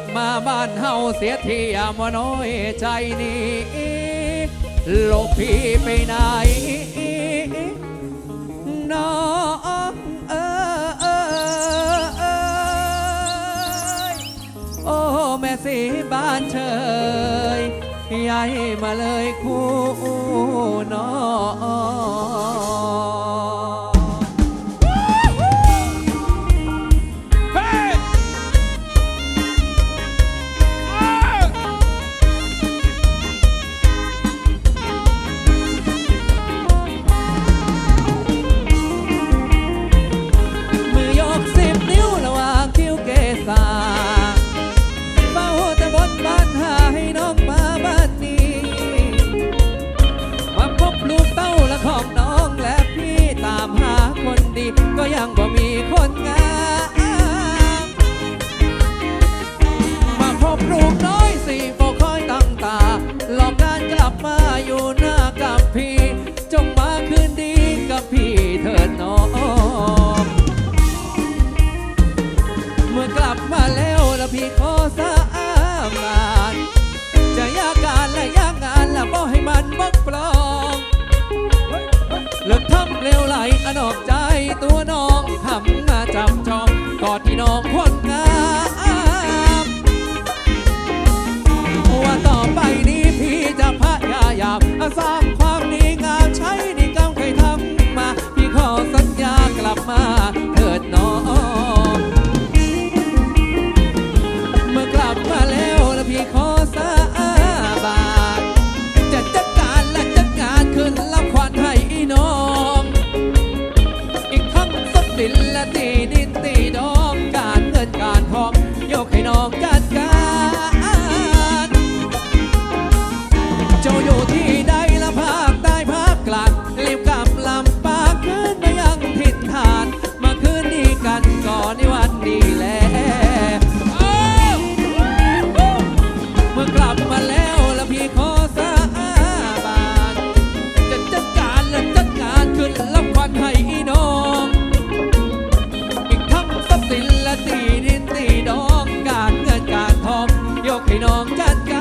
บมาบ้านเฮาเสียทีอย่ามาน้อยใจนี้ลบพี่ไปไหนน้องเออเออเอยโอ้แม่สีบ้านเชยยายมาเลยคู่น้อง သေးသေးသေးတော့ got, got.